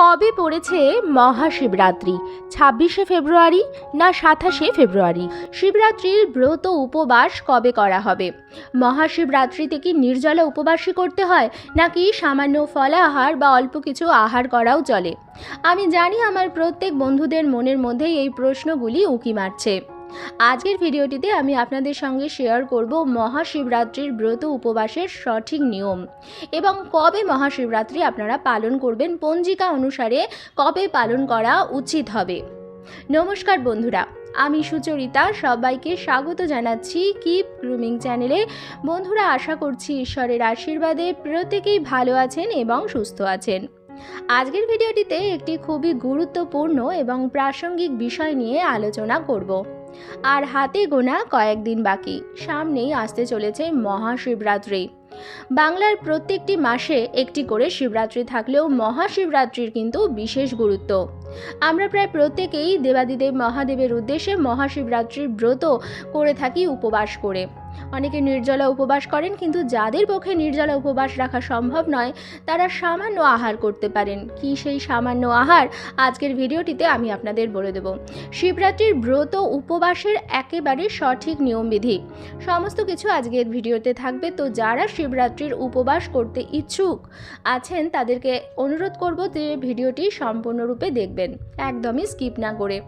কবে পড়েছে মহাশিবরাত্রি? ছাব্বিশে ফেব্রুয়ারি না সাতাশে ফেব্রুয়ারি? শিবরাত্রির ব্রত উপবাস কবে করা হবে? মহাশিবরাত্রিতে কি নির্জলা উপবাসই করতে হয়, নাকি সামান্য ফলাহার বা অল্প কিছু আহার করাও চলে? আমি জানি আমার প্রত্যেক বন্ধুদের মনের মধ্যেই এই প্রশ্নগুলি উকি মারছে। আজকের ভিডিওটিতে আমি আপনাদের সঙ্গে শেয়ার করব মহাশিবরাত্রির ব্রত উপবাসের সঠিক নিয়ম এবং কবে মহাশিবরাত্রি আপনারা পালন করবেন পঞ্জিকা অনুসারে কবে পালন করা উচিত হবে। নমস্কার বন্ধুরা, আমি সুচরিতা, সবাইকে স্বাগত জানাচ্ছি কিপ গ্রুমিং চ্যানেলে বন্ধুরা, আশা করছি ঈশ্বরের আশীর্বাদে প্রত্যেকেই ভালো আছেন এবং সুস্থ আছেন। আজকের ভিডিওটিতে একটি খুবই গুরুত্বপূর্ণ এবং প্রাসঙ্গিক বিষয় নিয়ে আলোচনা করব। আর হাতে গোনা কয়েকদিন বাকি। সামনেই আসতে চলেছে মহাশিবরাত্রি। বাংলার প্রত্যেকটি মাসে একটি করে শিবরাত্রি থাকলেও মহাশিবরাত্রির কিন্তু বিশেষ গুরুত্ব। আমরা প্রায় প্রত্যেকেই দেবাদিদেব মহাদেবের উদ্দেশ্যে মহাশিবরাত্রির ব্রত করে থাকি উপবাস করে। অনেকে নির্জলা উপবাস করেন, কিন্তু যাদের পক্ষে নির্জলা উপবাস রাখা সম্ভব নয়, তারা সামান্য আহার করতে পারেন। কি সেই সামান্য আহার? আজকের ভিডিওটিতে আমি আপনাদের বলে দেব। শিবরাত্রির ব্রত উপবাসের একেবারে সঠিক নিয়মবিধি সমস্ত কিছু আজকের ভিডিওতে থাকবে, তো যারা শিবরাত্রির উপবাস করতে ইচ্ছুক আছেন, তাদেরকে অনুরোধ করব যে ভিডিওটি সম্পূর্ণরূপে দেখবেন। একদমই স্কিপ না করে।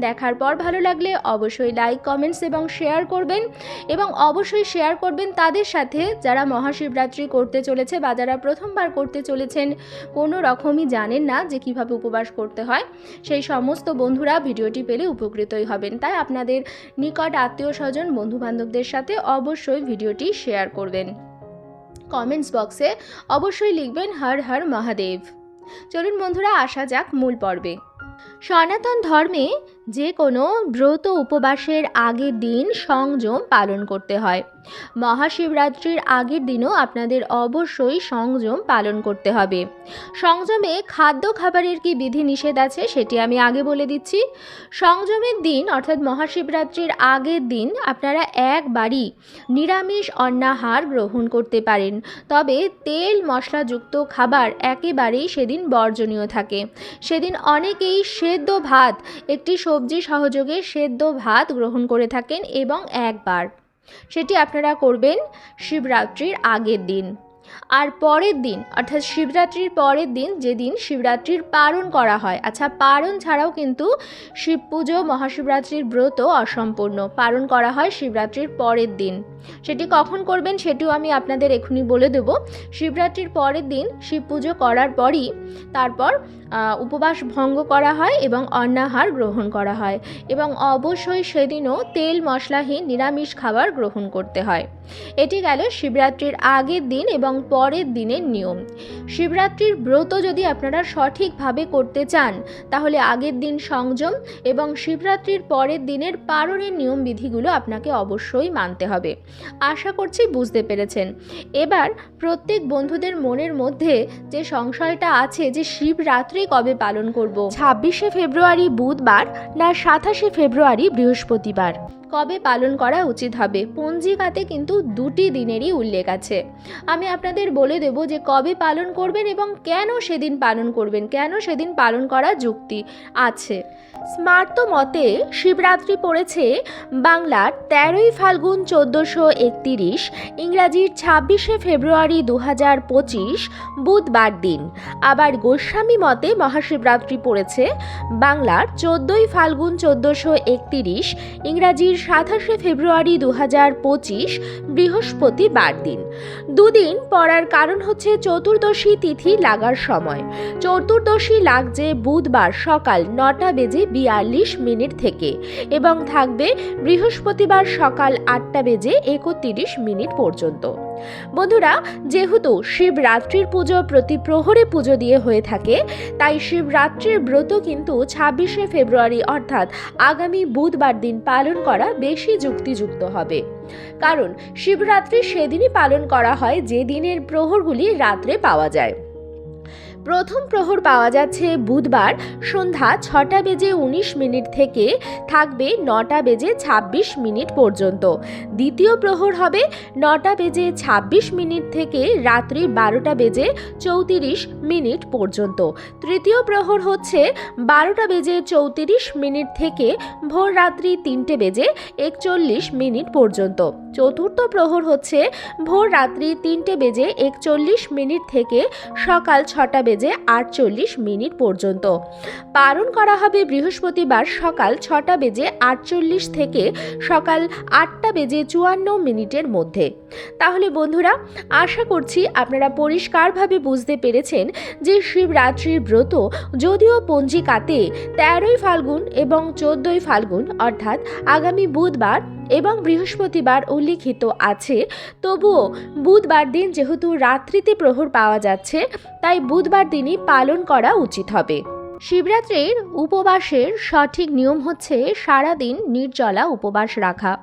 দেখার পর ভালো লাগলে অবশ্যই লাইক কমেন্টস এবং শেয়ার করবেন এবং অবশ্যই শেয়ার করবেন তাদের সাথে যারা মহাশিবরাত্রি করতে চলেছে বা যারা প্রথমবার করতে চলেছেন। কোনো রকমই জানেন না যে কীভাবে উপবাস করতে হয়। সেই সমস্ত বন্ধুরা ভিডিওটি পেলে উপকৃতই হবেন। তাই আপনাদের নিকট আত্মীয় স্বজন, বন্ধুবান্ধবদের সাথে অবশ্যই ভিডিওটি শেয়ার করবেন। কমেন্টস বক্সে অবশ্যই লিখবেন, হর হর মহাদেব। চলুন বন্ধুরা আসা যাক মূল পর্বে। সনাতন ধর্মে যে কোনো ব্রত উপবাসের আগের দিন সংযম পালন করতে হয়। মহাশিবরাত্রির আগের দিনও আপনাদের অবশ্যই সংযম পালন করতে হবে। সংযমে খাদ্য খাবারের কি বিধি নিষেধ আছে সেটি আমি আগে বলে দিচ্ছি। সংযমের দিন অর্থাৎ মহাশিবরাত্রির আগের দিন আপনারা একবারই নিরামিষ অন্নাহার গ্রহণ করতে পারেন। তবে তেল মশলাযুক্ত খাবার একেবারেই সেদিন বর্জনীয় থাকে। সেদিন অনেকেই সেদ্ধ ভাত। একটি সবজি সহযোগে সেদ্ধ ভাত গ্রহণ করে থাকেন এবং একবার। সেটি আপনারা করবেন শিবরাত্রির আগের দিন। আর পরের দিন, অর্থাৎ শিবরাত্রির পরের দিন যেদিন শিবরাত্রির পালন করা হয় আচ্ছা পালন ছাড়াও কিন্তু শিব পুজো, মহাশিবরাত্রির ব্রত অসম্পূর্ণ। পালন করা হয় শিবরাত্রির পরের দিন। সেটি কখন করবেন সেটিও আমি আপনাদের এখনই বলে দেব। শিবরাত্রির পরের দিন শিব পুজো করার পরই তারপর উপবাস ভঙ্গ করা হয় এবং অন্নাহার গ্রহণ করা হয় এবং অবশ্যই সেদিনও তেল মশলাহীন নিরামিষ খাবার গ্রহণ করতে হয়। এটি গেল শিবরাত্রির আগের দিন এবং পরের দিনের নিয়ম। শিবরাত্রির ব্রত যদি আপনারা সঠিকভাবে করতে চান, তাহলে আগের দিন সংযম এবং শিবরাত্রির পরের দিনের পারণের নিয়ম বিধিগুলো আপনাকে অবশ্যই মানতে হবে। আশা করছি বুঝতে পেরেছেন। এবার প্রত্যেক বন্ধুদের মনের মধ্যে যে সংশয়টা আছে যে শিবরাত্রি কবে পালন করব, ছাব্বিশে ফেব্রুয়ারি বুধবার না সাতাশে ফেব্রুয়ারি বৃহস্পতিবার? কবে পালন করা উচিত হবে? পঞ্জিকাতে কিন্তু দুটি দিনেরই উল্লেখ আছে। আমি আপনাদের বলে দেব যে কবে পালন করবেন এবং কেন সেদিন পালন করবেন, কেন সেদিন পালন করা যুক্তি আছে। স্মার্ত মতে শিবরাত্রি পড়েছে বাংলার তেরোই ফাল্গুন চোদ্দোশো একতিরিশ ইংরাজির ছাব্বিশে ফেব্রুয়ারি দু হাজার পঁচিশ, বুধবার দিন। আবার গোস্বামী মতে মহাশিবরাত্রি পড়েছে বাংলার চোদ্দোই ফাল্গুন চোদ্দোশো একতিরিশ, ইংরাজির সাতাশে ফেব্রুয়ারি দু হাজার পঁচিশ, বৃহস্পতিবার দিন। দুদিন পড়ার কারণ হচ্ছে চতুর্দশী তিথি লাগার সময়। চতুর্দশী লাগছে বুধবার সকাল নটা বেজে বিয়াল্লিশ মিনিট থেকে এবং থাকবে বৃহস্পতিবার সকাল আটটা বেজে একত্রিশ মিনিট পর্যন্ত। বন্ধুরা, যেহেতু শিবরাত্রির পুজো প্রতি প্রহরে পুজো দিয়ে হয়ে থাকে, তাই শিবরাত্রির ব্রত কিন্তু ছাব্বিশে ফেব্রুয়ারি, অর্থাৎ আগামী বুধবার দিন পালন করা বেশি যুক্তিযুক্ত হবে। কারণ, শিবরাত্রি সেদিনই পালন করা হয় যে দিনের প্রহরগুলি রাত্রে পাওয়া যায়। প্রথম প্রহর পাওয়া যাচ্ছে বুধবার সন্ধ্যা ছটা বেজে উনিশ মিনিট থেকে থাকবে নটা বেজে ছাব্বিশ মিনিট পর্যন্ত। দ্বিতীয় প্রহর হবে নটা বেজে ছাব্বিশ মিনিট থেকে রাত্রি বারোটা বেজে চৌত্রিশ মিনিট পর্যন্ত। তৃতীয় প্রহর হচ্ছে বারোটা বেজে চৌত্রিশ মিনিট থেকে ভোর রাত্রি তিনটে বেজে একচল্লিশ মিনিট পর্যন্ত। চতুর্থ প্রহর হচ্ছে ভোর রাত্রি তিনটে বেজে একচল্লিশ মিনিট থেকে সকাল ছটা বেজে আটচল্লিশ মিনিট পর্যন্ত। পালন করা হবে বৃহস্পতিবার সকাল ছটা বেজে আটচল্লিশ থেকে সকাল আটটা বেজে চুয়ান্ন মিনিটের মধ্যে। তাহলে বন্ধুরা, আশা করছি আপনারা পরিষ্কারভাবে বুঝতে পেরেছেন যে শিবরাত্রির ব্রত যদিও পঞ্জিকাতে তেরোই ফাল্গুন এবং চোদ্দোই ফাল্গুন, অর্থাৎ আগামী বুধবার এবং বৃহস্পতিবার উল্লিখিত আছে। তবুও বুধবার দিন যেহেতু রাত্রিতে প্রহর পাওয়া যাচ্ছে, তাই বুধবার দিনই পালন করা উচিত হবে। শিবরাত্রির উপবাসের সঠিক নিয়ম হচ্ছে সারাদিন নির্জলা উপবাস রাখা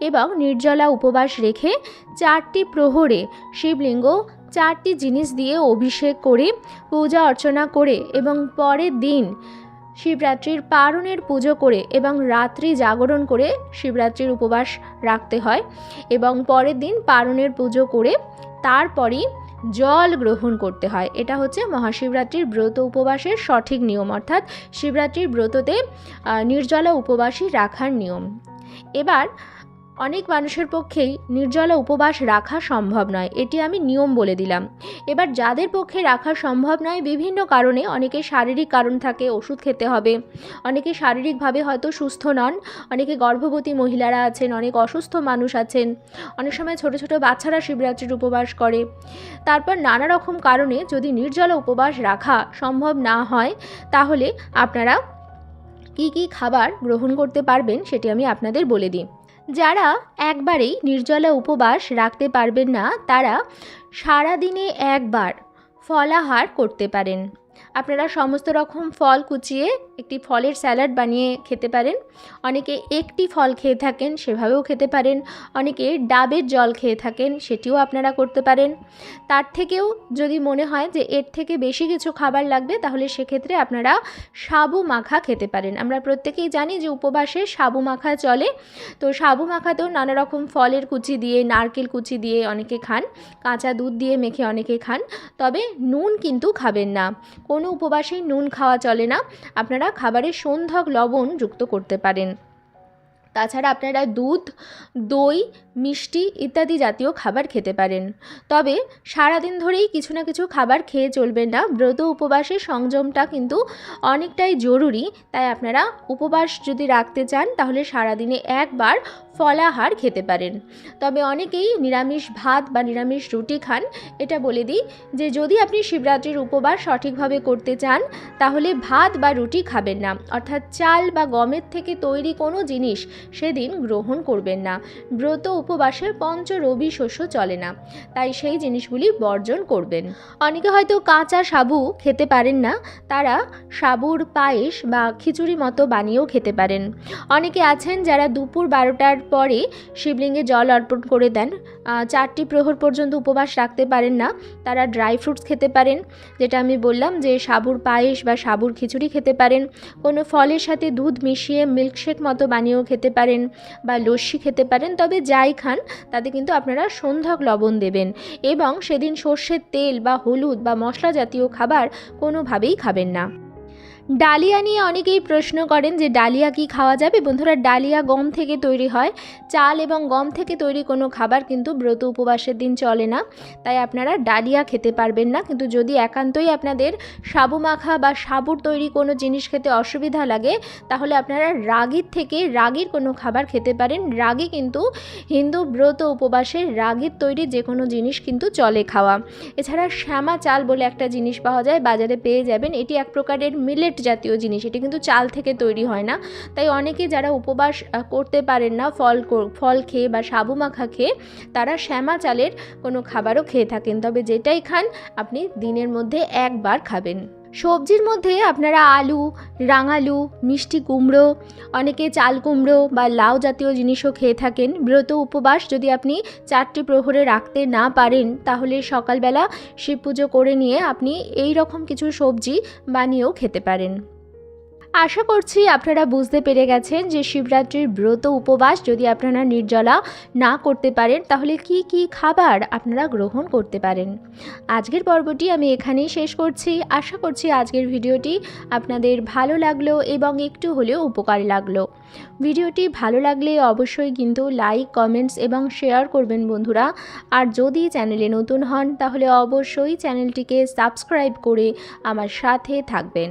এবং নির্জলা উপবাস রেখে চারটি প্রহরে শিবলিঙ্গ, চারটি জিনিস দিয়ে অভিষেক করে, পূজা অর্চনা করে এবং পরের দিন শিবরাত্রির পারণের পুজো করে এবং রাত্রি জাগরণ করে শিবরাত্রির উপবাস রাখতে হয় এবং পরের দিন পারণের পুজো করে তারপরই জল গ্রহণ করতে হয়। এটা হচ্ছে মহাশিবরাত্রির ব্রত উপবাসের সঠিক নিয়ম। অর্থাৎ শিবরাত্রির ব্রততে নির্জলা উপবাসী রাখার নিয়ম। এবার অনেক মানুষের পক্ষেই নির্জলা উপবাস রাখা সম্ভব নয়, এটি আমি নিয়ম বলে দিলাম। এবার যাদের পক্ষে রাখা সম্ভব নয়, বিভিন্ন কারণে অনেকে শারীরিক কারণ থাকে, ওষুধ খেতে হবে। অনেকে শারীরিকভাবে হয়তো সুস্থ নন, অনেকে গর্ভবতী মহিলারা আছেন, অনেক অসুস্থ মানুষ আছেন। অনেক সময় ছোট ছোট বাচ্চারা শিবরাত্রির উপবাস করে। তারপর নানা রকম কারণে যদি নির্জলা উপবাস রাখা সম্ভব না হয়, তাহলে আপনারা কি কি খাবার গ্রহণ করতে পারবেন সেটি আমি আপনাদের বলে দিই। যারা একবারেই নির্জলা উপবাস রাখতে পারবেন না তারা সারাদিনে একবার ফলাহার করতে পারেন। আপনারা সমস্ত রকম ফল কুচিয়ে একটি ফলের স্যালাড বানিয়ে খেতে পারেন। অনেকে একটি ফল খেয়ে থাকেন, সেভাবেও খেতে পারেন। অনেকে ডাবের জল খেয়ে থাকেন, সেটিও আপনারা করতে পারেন। তার থেকেও যদি মনে হয় যে এর থেকে বেশি কিছু খাবার লাগবে, তাহলে সেক্ষেত্রে আপনারা সাবু মাখা খেতে পারেন। আমরা প্রত্যেকেই জানি যে উপবাসে সাবু মাখা চলে। তো সাবু মাখাতেও নানা রকম ফলের কুচি দিয়ে, নারকেল কুচি দিয়ে অনেকে খান, কাঁচা দুধ দিয়ে মেখে অনেকে খান। তবে নুন কিন্তু খাবেন না। কোনো উপবাসেই নুন খাওয়া চলে না। আপনারা খাবারে সন্ধক লবণ যুক্ত করতে পারেন। তাছাড়া আপনারা দুধ, দই, মিষ্টি ইত্যাদি জাতীয় খাবার খেতে পারেন। তবে সারাদিন ধরেই কিছু না কিছু খাবার খেয়ে চলবেন না। ব্রত উপবাসে সংযমটা কিন্তু অনেকটাই জরুরি। তাই আপনারা উপবাস যদি রাখতে চান, তাহলে সারাদিনে একবার ফলাহার খেতে পারেন। তবে অনেকেই নিরামিষ ভাত বা নিরামিষ রুটি খান। এটা বলে দিই যে, যদি আপনি শিবরাত্রির উপবাস সঠিকভাবে করতে চান, তাহলে ভাত বা রুটি খাবেন না। অর্থাৎ চাল বা গমের থেকে তৈরি কোনো জিনিস সেদিন গ্রহণ করবেন না। ব্রত উপবাসের পঞ্চ রবি শস্য চলে না। তাই সেই জিনিসগুলি বর্জন করবেন। অনেকে হয়তো কাঁচা সাবু খেতে পারেন না। তারা সাবুর পায়েস বা খিচুড়ি মতো বানিয়েও খেতে পারেন। অনেকে আছেন যারা দুপুর বারোটার পরে শিবলিঙ্গে জল অর্পণ করে দেন। চারটি প্রহর পর্যন্ত উপবাস রাখতে পারেন না। তারা ড্রাই ফ্রুটস খেতে পারেন, যেটা আমি বললাম যে সাবুর পায়েস বা সাবুর খিচুড়ি খেতে পারেন। কোনো ফলের সাথে দুধ মিশিয়ে মিল্কশেক মতো বানিয়েও খেতে পারেন বা লস্যি খেতে পারেন। তবে যাই খান, তাতে কিন্তু আপনারা সন্ধ্যক লবণ দেবেন এবং সেদিন সর্ষের তেল বা হলুদ বা মশলা জাতীয় খাবার কোনোভাবেই খাবেন না। ডালিয়া নিয়ে অনেকেই প্রশ্ন করেন যে ডালিয়া কি খাওয়া যাবে? বন্ধুরা, ডালিয়া গম থেকে তৈরি হয়। চাল এবং গম থেকে তৈরি কোনো খাবার কিন্তু ব্রত উপবাসের দিন চলে না। তাই আপনারা ডালিয়া খেতে পারবেন না। কিন্তু যদি একান্তই আপনাদের সাবু মাখা বা সাবুর তৈরি কোনো জিনিস খেতে অসুবিধা লাগে, তাহলে আপনারা রাগির থেকে রাগির কোনো খাবার খেতে পারেন। রাগি কিন্তু হিন্দু ব্রত উপবাসের রাগির তৈরি যে কোনো জিনিস কিন্তু চলে খাওয়া। এছাড়া শ্যামা চাল বলে একটা জিনিস পাওয়া যায়, বাজারে পেয়ে যাবেন। এটি এক প্রকারের মিলেট জাতীয় জিনিস, এটি কিন্তু চাল থেকে তৈরি হয় না। তাই অনেকে যারা উপবাস করতে পারেন না, ফল ফল খেয়ে বা সাবু মাখা খেয়ে, তারা শ্যামা চালের কোনো খাবারও খেয়ে থাকেন। তবে যেটাই খান, আপনি দিনের মধ্যে একবার খাবেন। সবজির মধ্যে আপনারা আলু, রাঙালু, মিষ্টি কুমড়ো, অনেকে চাল কুমড়ো বা লাউ জাতীয় জিনিসও খেয়ে থাকেন। ব্রত উপবাস যদি আপনি চারটি প্রহরে রাখতে না পারেন, তাহলে সকালবেলা শিব পুজো করে নিয়ে আপনি এই রকম কিছু সবজি বানিয়েও খেতে পারেন। আশা করছি আপনারা বুঝতে পেরে গেছেন যে শিবরাত্রির ব্রত উপবাস যদি আপনারা নির্জলা না করতে পারেন, তাহলে কি কি খাবার আপনারা গ্রহণ করতে পারেন? আজকের পর্বটি আমি এখানেই শেষ করছি। আশা করছি আজকের ভিডিওটি আপনাদের ভালো লাগল এবং একটু হলেও উপকার লাগল। ভিডিওটি ভালো লাগলে অবশ্যই কিন্তু লাইক, কমেন্টস এবং শেয়ার করবেন বন্ধুরা। আর যদি চ্যানেলে নতুন হন, তাহলে অবশ্যই চ্যানেলটিকে সাবস্ক্রাইব করে আমার সাথে থাকবেন।